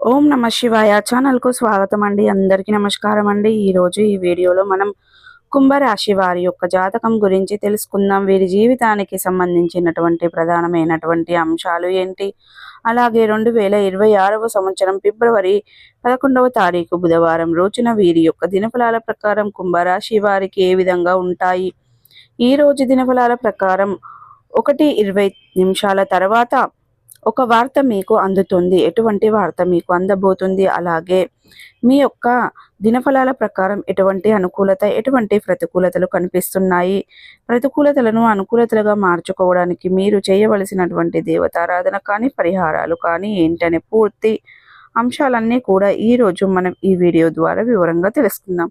ఓం నమ శివాయ ఛానల్కు స్వాగతం అండి. అందరికీ నమస్కారం అండి. ఈరోజు ఈ వీడియోలో మనం కుంభరాశి వారి యొక్క జాతకం గురించి తెలుసుకుందాం. వీరి జీవితానికి సంబంధించినటువంటి ప్రధానమైనటువంటి అంశాలు ఏంటి? అలాగే రెండు వేల ఇరవై ఆరవ సంవత్సరం ఫిబ్రవరి పదకొండవ తారీఖు బుధవారం రోజున వీరి యొక్క దినఫలాల ప్రకారం కుంభరాశి వారికి ఏ విధంగా ఉంటాయి? ఈ రోజు దినఫలాల ప్రకారం ఒకటి ఇరవై నిమిషాల తర్వాత ఒక వార్త మీకు అందుతుంది. ఎటువంటి వార్త మీకు అందబోతుంది? అలాగే మీ యొక్క దినఫలాల ప్రకారం ఎటువంటి అనుకూలత ఎటువంటి ప్రతికూలతలు కనిపిస్తున్నాయి? ప్రతికూలతలను అనుకూలతలుగా మార్చుకోవడానికి మీరు చేయవలసినటువంటి దేవతారాధన కానీ పరిహారాలు కానీ ఏంటనే పూర్తి అంశాలన్నీ కూడా ఈరోజు మనం ఈ వీడియో ద్వారా వివరంగా తెలుసుకుందాం.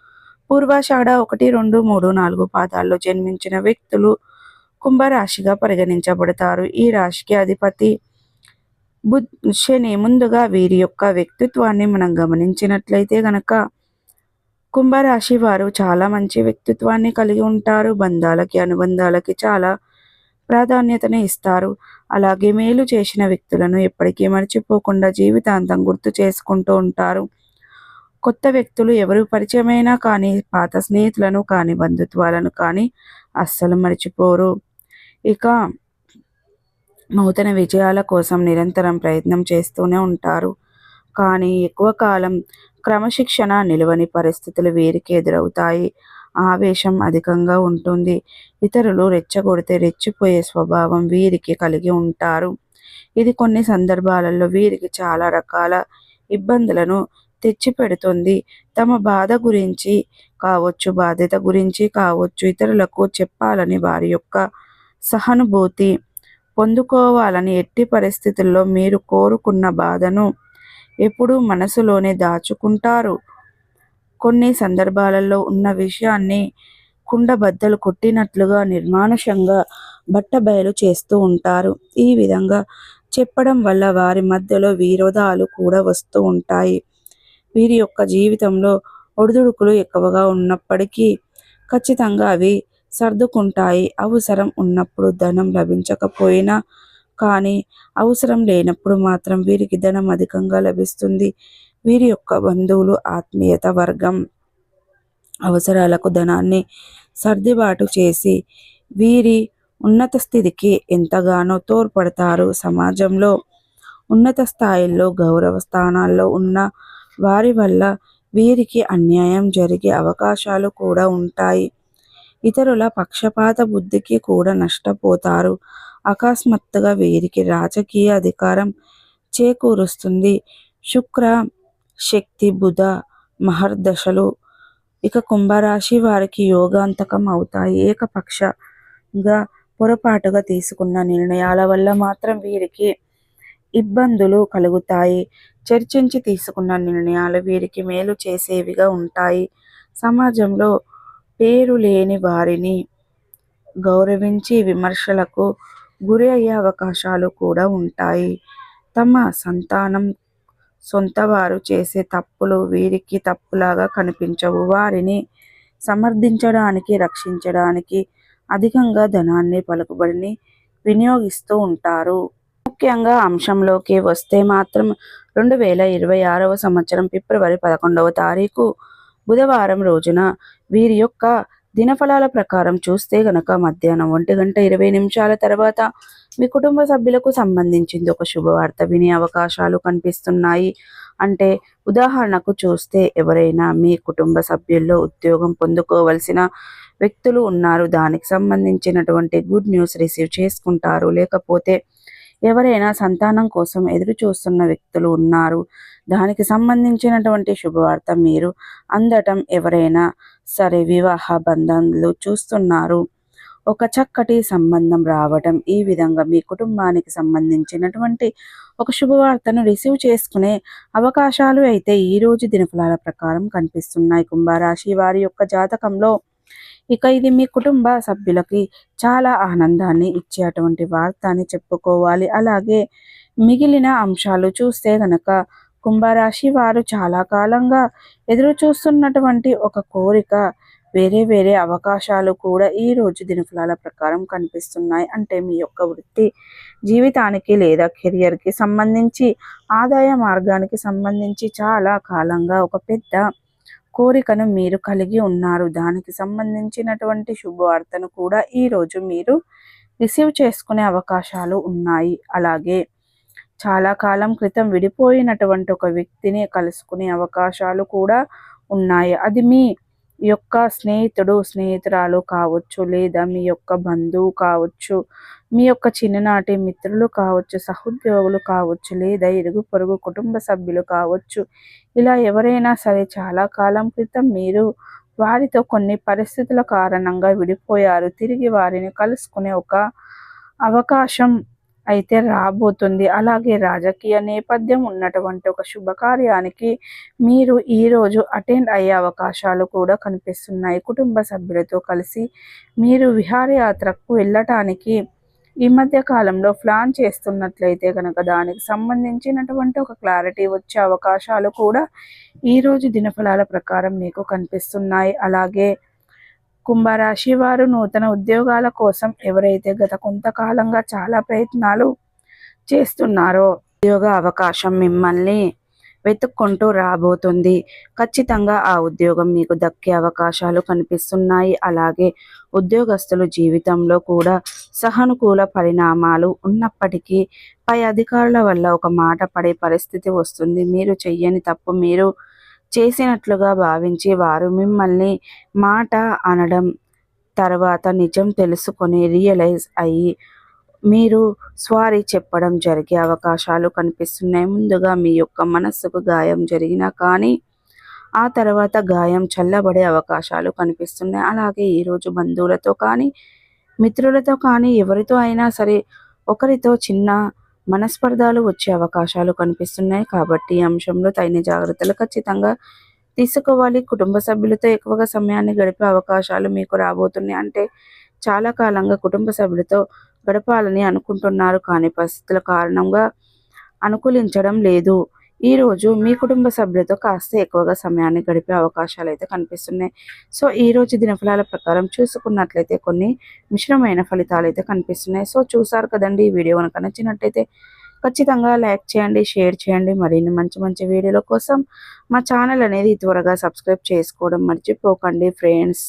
పూర్వాషాఢ ఒకటి రెండు మూడు నాలుగు పాదాల్లో జన్మించిన వ్యక్తులు కుంభరాశిగా పరిగణించబడతారు. ఈ రాశికి అధిపతి బుధ్ శని ముందుగా వీరి యొక్క వ్యక్తిత్వాన్ని మనం గమనించినట్లయితే గనక కుంభరాశి వారు చాలా మంచి వ్యక్తిత్వాన్ని కలిగి ఉంటారు. బంధాలకి అనుబంధాలకి చాలా ప్రాధాన్యతను ఇస్తారు. అలాగే మేలు చేసిన వ్యక్తులను ఎప్పటికీ మర్చిపోకుండా జీవితాంతం గుర్తు చేసుకుంటూ ఉంటారు. కొత్త వ్యక్తులు ఎవరు పరిచయమైనా కానీ పాత స్నేహితులను కానీ బంధుత్వాలను కానీ అస్సలు మర్చిపోరు. ఇక నూతన విజయాల కోసం నిరంతరం ప్రయత్నం చేస్తూనే ఉంటారు. కానీ ఎక్కువ కాలం క్రమశిక్షణ నిలవని పరిస్థితులు వీరికి ఎదురవుతాయి. ఆవేశం అధికంగా ఉంటుంది. ఇతరులు రెచ్చగొడితే రెచ్చిపోయే స్వభావం వీరికి కలిగి ఉంటారు. ఇది కొన్ని సందర్భాలలో వీరికి చాలా రకాల ఇబ్బందులను తెచ్చిపెడుతుంది. తమ బాధ గురించి కావచ్చు బాధ్యత గురించి కావచ్చు ఇతరులకు చెప్పాలని వారి యొక్క సహానుభూతి పొందుకోవాలని ఎట్టి పరిస్థితుల్లో మీరు కోరుకున్న బాధను ఎప్పుడూ మనసులోనే దాచుకుంటారు. కొన్ని సందర్భాలలో ఉన్న విషయాన్ని కుండబద్దలు కొట్టినట్లుగా నిర్మానుషంగా బట్టబయలు చేస్తూ ఉంటారు. ఈ విధంగా చెప్పడం వల్ల వారి మధ్యలో విరోధాలు కూడా వస్తూ ఉంటాయి. వీరి యొక్క జీవితంలో ఒడిదుడుకులు ఎక్కువగా ఉన్నప్పటికీ ఖచ్చితంగా అవి సర్దుకుంటాయి. అవసరం ఉన్నప్పుడు ధనం లభించకపోయినా కానీ అవసరం లేనప్పుడు మాత్రం వీరికి ధనం అధికంగా లభిస్తుంది. వీరి యొక్క బంధువులు ఆత్మీయత వర్గం అవసరాలకు ధనాన్ని సర్దుబాటు చేసి వీరి ఉన్నత స్థితికి ఎంతగానో తోడ్పడతారు. సమాజంలో ఉన్నత స్థాయిల్లో గౌరవ స్థానాల్లో ఉన్న వారి వల్ల వీరికి అన్యాయం జరిగే అవకాశాలు కూడా ఉంటాయి. ఇతరుల పక్షపాత బుద్ధికి కూడా నష్టపోతారు. అకస్మాత్తుగా వీరికి రాజకీయ అధికారం చేకూరుస్తుంది. శుక్ర శక్తి బుధ మహర్దశలు ఇక కుంభరాశి వారికి యోగాంతకం అవుతాయి. ఏకపక్షంగా పొరపాటుగా తీసుకున్న నిర్ణయాల వల్ల మాత్రం వీరికి ఇబ్బందులు కలుగుతాయి. చర్చించి తీసుకున్న నిర్ణయాలు వీరికి మేలు చేసేవిగా ఉంటాయి. సమాజంలో పేరు లేని వారిని గౌరవించి విమర్శలకు గురి అయ్యే అవకాశాలు కూడా ఉంటాయి. తమ సంతానం సొంత వారు చేసే తప్పులు వీరికి తప్పులాగా కనిపించవు. వారిని సమర్థించడానికి రక్షించడానికి అధికంగా ధనాన్ని పలుకుబడిని వినియోగిస్తూ ఉంటారు. ముఖ్యంగా అంశంలోకి వస్తే మాత్రం రెండు వేల ఇరవై ఆరవ సంవత్సరం ఫిబ్రవరి పదకొండవ తారీఖు బుధవారం రోజున వీరి యొక్క దినఫలాల ప్రకారం చూస్తే గనక మధ్యాహ్నం ఒంటి గంట ఇరవై నిమిషాల తర్వాత మీ కుటుంబ సభ్యులకు సంబంధించింది ఒక శుభవార్త వినే అవకాశాలు కనిపిస్తున్నాయి. అంటే ఉదాహరణకు చూస్తే ఎవరైనా మీ కుటుంబ సభ్యుల్లో ఉద్యోగం పొందుకోవలసిన వ్యక్తులు ఉన్నారు. దానికి సంబంధించినటువంటి గుడ్ న్యూస్ రిసీవ్ చేసుకుంటారు. లేకపోతే ఎవరైనా సంతానం కోసం ఎదురు చూస్తున్న వ్యక్తులు ఉన్నారు. దానికి సంబంధించినటువంటి శుభవార్త మీరు అందటం ఎవరైనా సరే వివాహ బంధాలు చూస్తున్నారు. ఒక చక్కటి సంబంధం రావటం ఈ విధంగా మీ కుటుంబానికి సంబంధించినటువంటి ఒక శుభవార్తను రిసీవ్ చేసుకునే అవకాశాలు అయితే ఈ రోజు దినఫలాల ప్రకారం కనిపిస్తున్నాయి. కుంభరాశి వారి యొక్క జాతకంలో ఇక ఇది మీ కుటుంబ సభ్యులకి చాలా ఆనందాన్ని ఇచ్చేటువంటి వార్త అని చెప్పుకోవాలి. అలాగే మిగిలిన అంశాలు చూస్తే గనక కుంభరాశి వారు చాలా కాలంగా ఎదురు చూస్తున్నటువంటి ఒక కోరిక వేరే వేరే అవకాశాలు కూడా ఈ రోజు దినఫలాల ప్రకారం కనిపిస్తున్నాయి. అంటే మీ యొక్క వృత్తి జీవితానికి లేదా కెరియర్కి సంబంధించి ఆదాయ మార్గానికి సంబంధించి చాలా కాలంగా ఒక పెద్ద కోరికను మీరు కలిగి ఉన్నారు. దానికి సంబంధించినటువంటి శుభవార్తను కూడా ఈరోజు మీరు రిసీవ్ చేసుకునే అవకాశాలు ఉన్నాయి. అలాగే చాలా కాలం క్రితం విడిపోయినటువంటి ఒక వ్యక్తిని కలుసుకునే అవకాశాలు కూడా ఉన్నాయి. అది మీ యొక్క స్నేహితుడు స్నేహితురాలు కావచ్చు లేదా మీ యొక్క బంధువు కావచ్చు మీ యొక్క చిన్ననాటి మిత్రులు కావచ్చు సహోద్యోగులు కావచ్చు లేదా ఇరుగు పొరుగు కుటుంబ సభ్యులు కావచ్చు. ఇలా ఎవరైనా సరే చాలా కాలం క్రితం మీరు వారితో కొన్ని పరిస్థితుల కారణంగా విడిపోయారు. తిరిగి వారిని కలుసుకునే ఒక అవకాశం అయితే రాబోతుంది. అలాగే రాజకీయ నేపథ్యం ఉన్నటువంటి ఒక శుభకార్యానికి మీరు ఈరోజు అటెండ్ అయ్యే అవకాశాలు కూడా కనిపిస్తున్నాయి. కుటుంబ సభ్యులతో కలిసి మీరు విహారయాత్రకు వెళ్ళటానికి ఈ మధ్య కాలంలో ప్లాన్ చేస్తున్నట్లయితే కనుక దానికి సంబంధించినటువంటి ఒక క్లారిటీ వచ్చే అవకాశాలు కూడా ఈరోజు దినఫలాల ప్రకారం మీకు కనిపిస్తున్నాయి. అలాగే కుంభరాశి వారు నూతన ఉద్యోగాల కోసం ఎవరైతే గత కొంతకాలంగా చాలా ప్రయత్నాలు చేస్తున్నారో ఉద్యోగ అవకాశం మిమ్మల్ని వెతుక్కుంటూ రాబోతుంది. ఖచ్చితంగా ఆ ఉద్యోగం మీకు దక్కే అవకాశాలు కనిపిస్తున్నాయి. అలాగే ఉద్యోగస్తులు జీవితంలో కూడా సహనుకూల పరిణామాలు ఉన్నప్పటికీ పై అధికారుల వల్ల ఒక మాట పడే పరిస్థితి వస్తుంది. మీరు చెయ్యని తప్పు మీరు చేసినట్లుగా భావించి వారు మిమ్మల్ని మాట అనడం తర్వాత నిజం తెలుసుకొని రియలైజ్ అయ్యి మీరు స్వారీ చెప్పడం జరిగే అవకాశాలు కనిపిస్తున్నాయి. ముందుగా మీ యొక్క మనస్సుకు గాయం జరిగినా కానీ ఆ తర్వాత గాయం చల్లబడే అవకాశాలు కనిపిస్తున్నాయి. అలాగే ఈరోజు బంధువులతో కానీ మిత్రులతో కానీ ఎవరితో అయినా సరే ఒకరితో చిన్న మనస్పర్ధాలు వచ్చే అవకాశాలు కనిపిస్తున్నాయి కాబట్టి ఈ అంశంలో తగిన జాగ్రత్తలు ఖచ్చితంగా తీసుకోవాలి. కుటుంబ సభ్యులతో ఎక్కువగా సమయాన్ని గడిపే అవకాశాలు మీకు రాబోతున్నాయి. అంటే చాలా కాలంగా కుటుంబ సభ్యులతో గడపాలని అనుకుంటున్నారు. కానీ పరిస్థితుల కారణంగా అనుకూలించడం లేదు. ఈరోజు మీ కుటుంబ సభ్యులతో కాస్త ఎక్కువగా సమయాన్ని గడిపే అవకాశాలు అయితే కనిపిస్తున్నాయి. సో ఈ రోజు దినఫలాల ప్రకారం చూసుకున్నట్లయితే కొన్ని మిశ్రమైన ఫలితాలు అయితే కనిపిస్తున్నాయి. సో చూసారు కదండి ఈ వీడియో కనుక నచ్చినట్టయితే ఖచ్చితంగా లైక్ చేయండి షేర్ చేయండి. మరిన్ని మంచి మంచి వీడియోల కోసం మా ఛానల్ అనేది త్వరగా సబ్స్క్రైబ్ చేసుకోవడం మర్చిపోకండి ఫ్రెండ్స్.